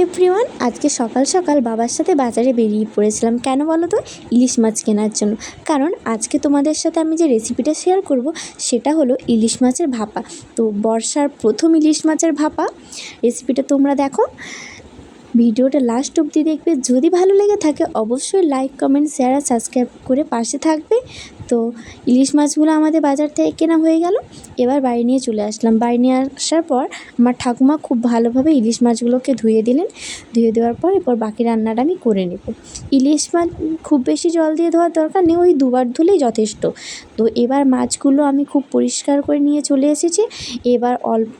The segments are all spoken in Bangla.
এভরিওয়ান আজকে সকাল সকাল বাবার সাথে বাজারে বেরিয়ে পড়েছিলাম। কেন বলো তো? ইলিশ মাছ কেনার জন্য। কারণ আজকে তোমাদের সাথে আমি যে রেসিপিটা শেয়ার করব, সেটা হলো ইলিশ মাছের ভাপা। তো বর্ষার প্রথম ইলিশ মাছের ভাপা। রেসিপিটা তোমরা দেখো। ভিডিওটা লাস্ট অবধি দেখবে। যদি ভালো লেগে থাকে, অবশ্যই লাইক কমেন্ট শেয়ার আর সাবস্ক্রাইব করে পাশে থাকবে। তো ইলিশ মাছগুলো আমাদের বাজার থেকে কেনা হয়ে গেল। এবার বাড়ি নিয়ে চলে আসলাম। বাড়ি নিয়ে আসার পর আমার ঠাকুমা খুব ভালোভাবে ইলিশ মাছগুলোকে ধুয়ে দিলেন। ধুয়ে দেওয়ার পর এরপর বাকি রান্নাটা আমি করে নেব। ইলিশ মাছ খুব বেশি জল দিয়ে ধোয়ার দরকার নেই, ওই দুবার ধুলেই যথেষ্ট। তো এবার মাছগুলো আমি খুব পরিষ্কার করে নিয়ে চলে এসেছি। এবার অল্প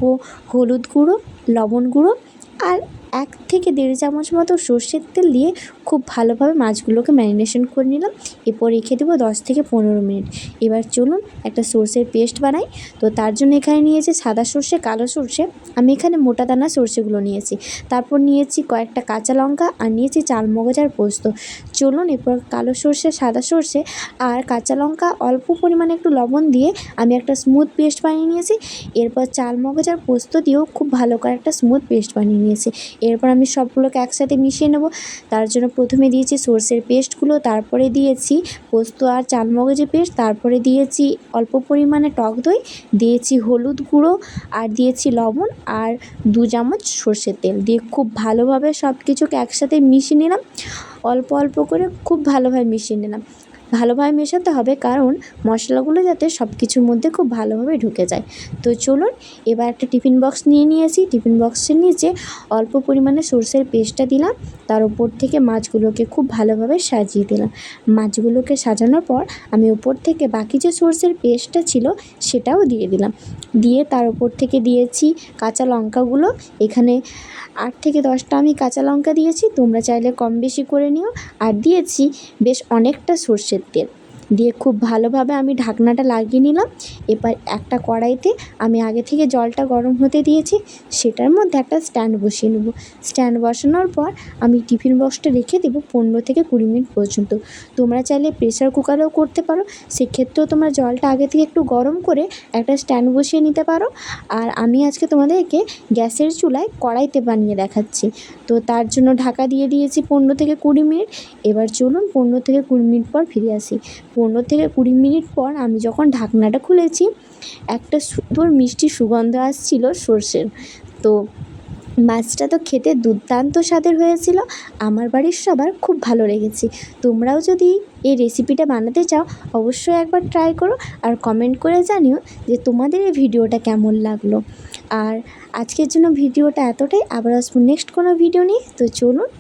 হলুদ গুঁড়ো, লবণ গুঁড়ো আর এক থেকে দেড় চামচ মতো সর্ষের তেল দিয়ে খুব ভালোভাবে মাছগুলোকে ম্যারিনেশন করে নিলাম। এরপর রেখে দেবো দশ থেকে পনেরো মিনিট। এবার চলুন একটা সর্ষের পেস্ট বানাই। তো তার জন্য এখানে নিয়েছি সাদা সর্ষে, কালো সর্ষে। আমি এখানে মোটা দানা সর্ষেগুলো নিয়েছি। তারপর নিয়েছি কয়েকটা কাঁচা লঙ্কা আর নিয়েছি চালমগজ আর পোস্ত। চলুন এরপর কালো সর্ষে, সাদা সর্ষে আর কাঁচা লঙ্কা অল্প পরিমাণে একটু লবণ দিয়ে আমি একটা স্মুথ পেস্ট বানিয়ে নিয়েছি। এরপর চালমগজ আর পোস্ত দিয়েও খুব ভালো করে একটা স্মুথ পেস্ট বানিয়ে নিয়েছি। এরপর আমি সবগুলোকে একসাথে মিশিয়ে নেব। তার জন্য প্রথমে দিয়েছি সর্ষের পেস্টগুলো, তারপরে দিয়েছি পোস্ত আর চালমগজের পেস্ট, তারপরে দিয়েছি অল্প পরিমাণে টক দই, দিয়েছি হলুদ গুঁড়ো আর দিয়েছি লবণ আর দু চামচ সর্ষের তেল। দিয়ে খুব ভালোভাবে সব কিছুকে একসাথে মিশিয়ে নিলাম। অল্প অল্প করে খুব ভালোভাবে মিশিয়ে নিলাম। ভালোভাবে মেশাতে হবে, কারণ মশলাগুলো যাতে সব কিছুর মধ্যে খুব ভালোভাবে ঢুকে যায়। তো চলুন, এবার একটা টিফিন বক্স নিয়ে নিয়েছি। টিফিন বক্সের নিচে অল্প পরিমাণে সর্ষের পেস্টটা দিলাম। তার উপর থেকে মাছগুলোকে খুব ভালোভাবে সাজিয়ে দিলাম। মাছগুলোকে সাজানোর পর আমি উপর থেকে বাকি যে সর্ষের পেস্টটা ছিল সেটাও দিয়ে দিলাম। দিয়ে তার উপর থেকে দিয়েছি কাঁচা লঙ্কাগুলো। এখানে আট থেকে দশটা আমি কাঁচা লঙ্কা দিয়েছি। তোমরা চাইলে কম বেশি করে নিও। আর দিয়েছি বেশ অনেকটা সর্ষের তেল দিয়ে খুব ভালোভাবে আমি ঢাকনাটা লাগিয়ে নিলাম। এবার একটা কড়াইতে আমি আগে থেকে জলটা গরম হতে দিয়েছি, সেটার মধ্যে একটা স্ট্যান্ড বসিয়ে নেব। স্ট্যান্ড বসানোর পর আমি টিফিন বক্সটা রেখে দেবো পনেরো থেকে কুড়ি মিনিট পর্যন্ত। তোমরা চাইলে প্রেশার কুকারেও করতে পারো, সেক্ষেত্রেও তোমরা জলটা আগে থেকে একটু গরম করে একটা স্ট্যান্ড বসিয়ে নিতে পারো। আর আমি আজকে তোমাদেরকে গ্যাসের চুলায় কড়াইতে বানিয়ে দেখাচ্ছি। তো তার জন্য ঢাকা দিয়ে দিয়েছি পনেরো থেকে কুড়ি মিনিট। এবার চলুন পনেরো থেকে কুড়ি মিনিট পর ফিরে আসি। পনেরো থেকে কুড়ি মিনিট পর আমি যখন ঢাকনাটা খুলেছি, একটা সুন্দর মিষ্টি সুগন্ধ আসছিল সর্ষের। তো মাছটা তো খেতে দুর্দান্ত স্বাদের হয়েছিল, আমার বাড়ির সবার খুব ভালো লেগেছে। তোমরাও যদি এই রেসিপিটা বানাতে চাও, অবশ্যই একবার ট্রাই করো আর কমেন্ট করে জানিও যে তোমাদের এই ভিডিওটা কেমন লাগল। আর আজকের জন্য ভিডিওটা এতটাই, আবার আসব নেক্সট কোনো ভিডিও নিয়ে। তো চলুন।